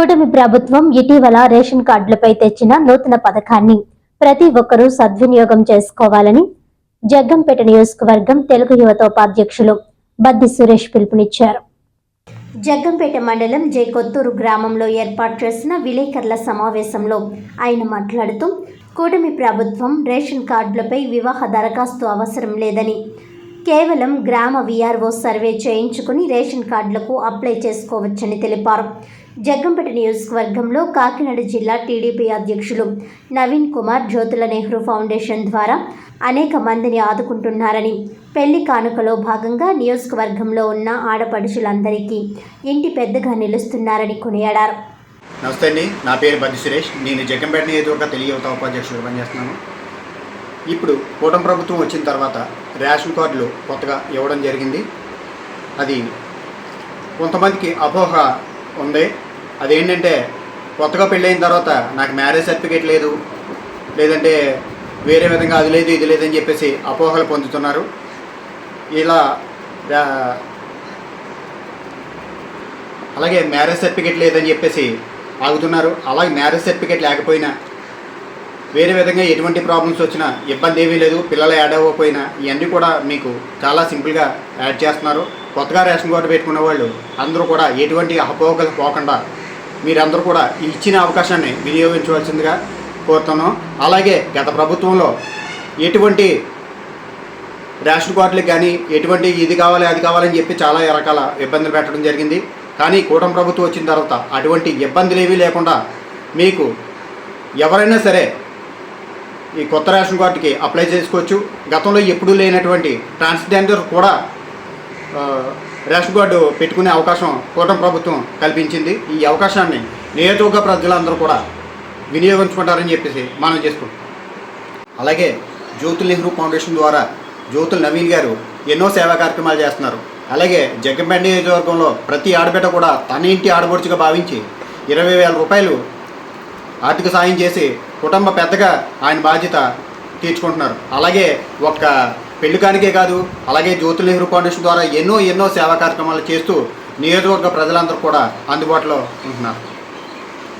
కూటమి ప్రభుత్వం ఇటీవల రేషన్ కార్డులపై తెచ్చిన నూతన పథకాన్ని ప్రతి ఒక్కరూ సద్వినియోగం చేసుకోవాలని జగ్గంపేట నియోజకవర్గం తెలుగు యువత ఉపాధ్యక్షులు బద్ది సురేష్ పిలుపునిచ్చారు. జగ్గంపేట మండలం జే కొత్తూరు గ్రామంలో ఏర్పాటు చేసిన విలేకరుల సమావేశంలో ఆయన మాట్లాడుతూ కూటమి ప్రభుత్వం రేషన్ కార్డులపై వివాహ దరఖాస్తు అవసరం లేదని కేవలం గ్రామ విఆర్ఓ సర్వే చేయించుకుని రేషన్ కార్డులకు అప్లై చేసుకోవచ్చని తెలిపారు. జగ్గంపేట నియోజకవర్గంలో కాకినాడ జిల్లా టీడీపీ అధ్యక్షులు నవీన్ కుమార్ జ్యోతుల నెహ్రూ ఫౌండేషన్ ద్వారా అనేక మందిని ఆదుకుంటున్నారని పెళ్ళి కానుకలో భాగంగా నియోజకవర్గంలో ఉన్న ఆడపడుచులందరికీ ఇంటి పెద్దగా నిలుస్తున్నారని కొనియాడారు. నమస్తే అండి. నా పేరు బద్ది సురేష్. నేను జగ్గంపేట నియోజకవర్గ తెలియవత ఉపాధ్యక్షుడిగా పనిచేస్తున్నాను. ఇప్పుడు కూటమి ప్రభుత్వం వచ్చిన తర్వాత రేషన్ కార్డులు కొత్తగా ఇవ్వడం జరిగింది. అది కొంతమందికి అపోహ ఉంది. అదేంటంటే కొత్తగా పెళ్ళైన తర్వాత నాకు మ్యారేజ్ సర్టిఫికేట్ లేదు లేదంటే వేరే విధంగా అది లేదు ఇది లేదని చెప్పేసి అపోహలు పొందుతున్నారు. ఇలా అలాగే మ్యారేజ్ సర్టిఫికేట్ లేదని చెప్పేసి ఆగుతున్నారు. అలాగే మ్యారేజ్ సర్టిఫికేట్ లేకపోయినా వేరే విధంగా ఎటువంటి ప్రాబ్లమ్స్ వచ్చినా ఇబ్బంది ఏమీ లేదు పిల్లలు యాడ్ అవ్వకపోయినా ఇవన్నీ కూడా మీకు చాలా సింపుల్గా యాడ్ చేస్తున్నారు. కొత్తగా రేషన్ కార్డు పెట్టుకున్న వాళ్ళు అందరూ కూడా ఎటువంటి అపోహలు పోకుండా మీరందరూ కూడా ఇచ్చిన అవకాశాన్ని వినియోగించవలసిందిగా కోరుతున్నాం. అలాగే గత ప్రభుత్వంలో ఎటువంటి రేషన్ కార్డులకు కానీ ఎటువంటి ఇది కావాలి అది కావాలని చెప్పి చాలా రకాల ఇబ్బందులు పెట్టడం జరిగింది. కానీ కూటమి ప్రభుత్వం వచ్చిన తర్వాత అటువంటి ఇబ్బందులు ఏమీ లేకుండా మీకు ఎవరైనా సరే ఈ కొత్త రేషన్ కార్డుకి అప్లై చేసుకోవచ్చు. గతంలో ఎప్పుడూ లేనటువంటి ట్రాన్స్జెండర్ కూడా రేషన్ కార్డు పెట్టుకునే అవకాశం కూటమి ప్రభుత్వం కల్పించింది. ఈ అవకాశాన్ని నియోజకవర్గ ప్రజలందరూ కూడా వినియోగించుకుంటారని చెప్పేసి మనం చేసుకుంటాం అలాగే జ్యోతుల్ నెహ్రూ ఫౌండేషన్ ద్వారా జ్యోతుల్ నవీన్ గారు ఎన్నో సేవా కార్యక్రమాలు చేస్తున్నారు. అలాగే జగ్గంపేట నియోజకవర్గంలో ప్రతి ఆడబిడ్డ కూడా తన ఇంటి ఆడబడుచుగా భావించి ఇరవై వేల రూపాయలు ఆర్థిక సాయం చేసి కుటుంబ పెద్దగా ఆయన బాధ్యత తీర్చుకుంటున్నారు. అలాగే ఒక్క పెళ్ళికానికే కాదు అలాగే జ్యోతి నెహ్రూ ఫౌండేషన్ ద్వారా ఎన్నో ఎన్నో సేవా కార్యక్రమాలు చేస్తూ నియోజకవర్గ ప్రజలందరూ కూడా అందుబాటులో ఉంటున్నారు.